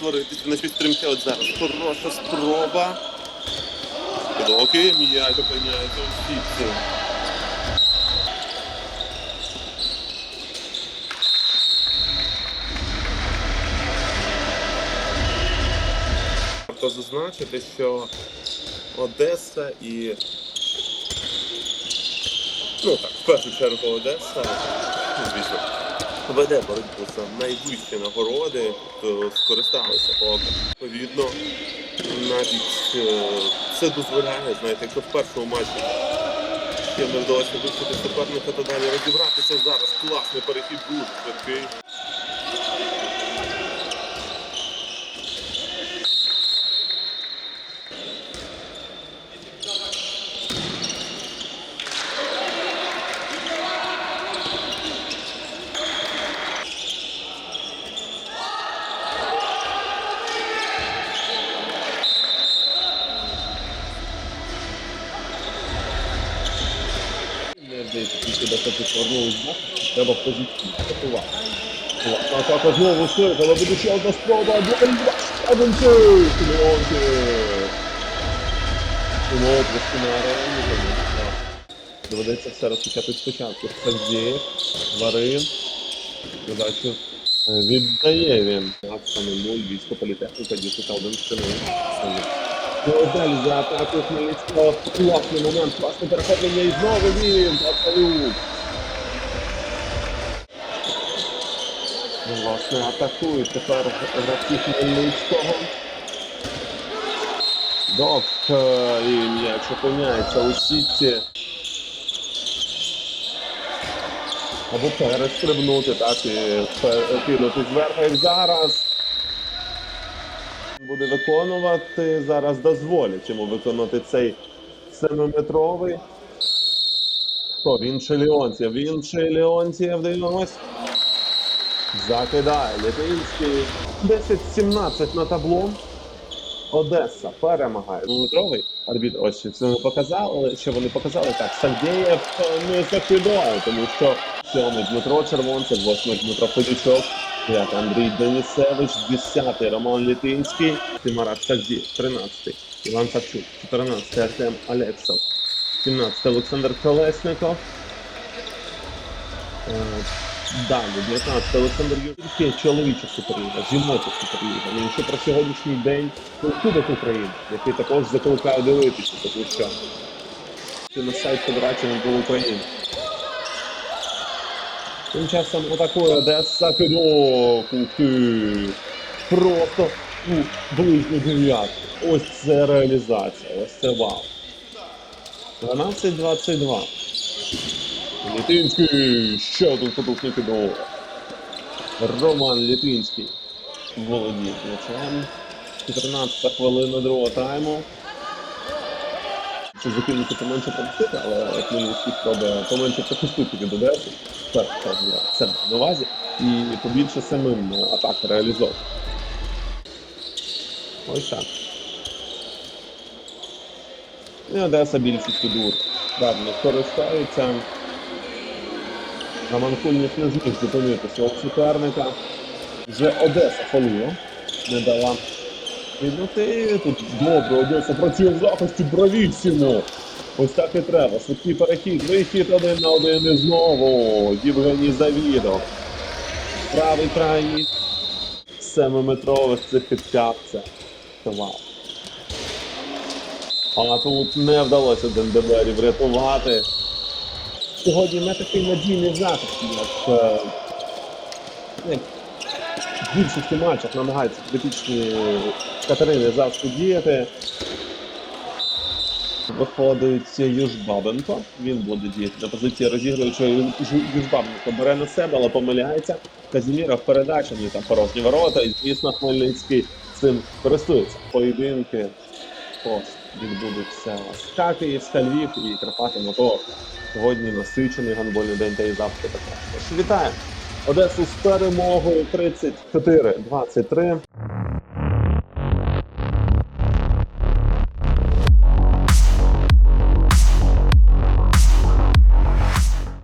творитися на підтримки от зараз. Хороша спроба. Доки м'яч опиняється у сітці. Варто зазначити, що Одеса і. Ну так, в першу чергу Одеса, ну, звісно, веде боротьбу за найвищі нагороди, то скористалися поки. Відповідно, навіть е, це дозволяє, знаєте, якщо в першому матчі ще не вдалося вивчити суперника, то далі розібратися зараз. Класний перехід, дуже швидкий. Не тільки до того повернули знак, треба в атакувати. Атака знову шик, але буде ще одна спроба, Один Дуель Адамчик! Леонтів! Оплески на арені, доведеться все розпочати спочатку. Сергієв, Варин, передачу е, віддає він. Так, саме 0, військо політехніка, 10 1 Далі за атаку Хмельницького. Класний момент, класне перехоплення і знову він. Ну, Власне, атакують тепер гравці Хмельницького. Док і м'яч опиняється у сітці. Або перестрибнути, так, і кинути зверху. І зараз буде виконувати. Зараз дозволять йому виконати цей семиметровий. Хто? Він чи Леонтьєв? Він чи Леонтьєв, дивимось. Закидає Літинський. 10-17 на табло. Одеса перемагає. Метровий арбітр ось це не показав, що вони показали так. Савдєєв е, не закидає, тому що сьомий Дмитро Червонцев, восьмий Дмитро Федючок, дев'ятий Андрій Денисевич, десятий Роман Літинський, Тимарак Савдєєв, тринадцятий Іван Савчук, чотирнадцятий Артем Алексов, сімнадцятий Олександр Колесников. Е, Далі, 19 Олександр Юрійович, чоловіча суперліга, жіноча суперліга. Ну, ще про сьогоднішній день Кубок України, який також закликаю дивитися, тому що на сайт Федерації футболу України. Тим часом атакує Одеса Кидок. Просто у ближню дев'ятку. Ось це реалізація, ось це вау. 12-22. Літинський, ще один потужний кидок. Роман Літинський володіє м'ячем. 14 хвилина другого тайму. Це закинути поменше пропустити, але Хмельницький спробує поменше пропустити від Одеси. Так, я це на увазі. І побільше самим атак реалізовувати. Ось так. І Одеса більшістю дур. Правильно, користаються. Роман Кульник не зміг зупинити свого суперника. Вже Одеса фалує. Не дала віднути. Тут добре Одеса працює в захисті бравіссимо. Ось так і треба. Швидкий перехід, вихід один на один і знову. Євгеній Завідов. Правий крайній. Семиметрових цих підкап. Це вау. А тут не вдалося Дендебері врятувати. Сьогодні не такий надійний захист, як е, в більшості матчах намагаються критичні Катерини завжди діяти. Виходить Южбабенко. Він буде діяти на позиції розігруючого Южбабенко бере на себе, але помиляється. Казіміра в передачі, ні там порожні ворота, і звісно Хмельницький цим користується. Поєдинки пост відбудуться з Київська Львів і Карпати Мотор. Сьогодні насичений гандбольний день та і завтра також. Вітаємо! Одесу з перемогою 34-23.